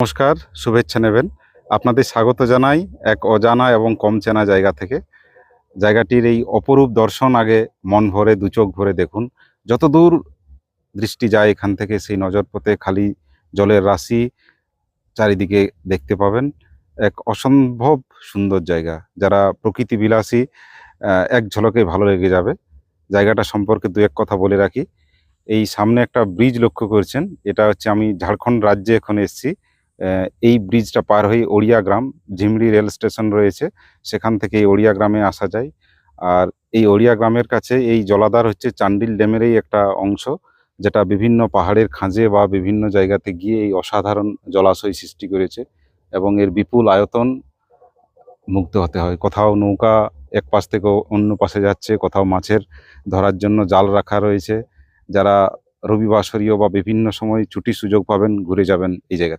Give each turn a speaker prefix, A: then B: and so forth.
A: নমস্কার, শুভেচ্ছা নেবেন। আপনাদের স্বাগত জানাই এক অজানা এবং কম চেনা জায়গা থেকে। জায়গাটির এই অপরূপ দর্শন আগে মন ভরে দু চোখ ভরে দেখুন। যতদূর দৃষ্টি যায় এখান থেকে সেই নজর পথে খালি জলের রাশি চারিদিকে দেখতে পাবেন। এক অসম্ভব সুন্দর জায়গা। যারা প্রকৃতি বিলাসী এক ঝলকে ভালো লেগে যাবে। জায়গাটা সম্পর্কে দু এক কথা বলে রাখি। এই সামনে একটা ব্রিজ লক্ষ্য করছেন। এটা হচ্ছে আমি ঝাড়খণ্ড রাজ্যে এখন এসেছি। এই ব্রিজটা পার হয়ে ওড়িয়া গ্রাম ঝিমড়ি রেল স্টেশন রয়েছে, সেখান থেকে এই ওড়িয়া গ্রামে আসা যায়। আর এই ওড়িয়া গ্রামের কাছে এই জলাধার হচ্ছে চান্ডিল ড্যামেরই একটা অংশ, যেটা বিভিন্ন পাহাড়ের খাঁজে বা বিভিন্ন জায়গাতে গিয়ে এই অসাধারণ জলাশয় সৃষ্টি করেছে এবং এর বিপুল আয়তন মুক্ত হতে হয়। কোথাও নৌকা এক পাশ থেকে অন্য পাশে যাচ্ছে, কোথাও মাছের ধরার জন্য জাল রাখা রয়েছে। যারা রবিবাসরীয় বা বিভিন্ন সময় ছুটি সুযোগ পাবেন, ঘুরে যাবেন এই জায়গা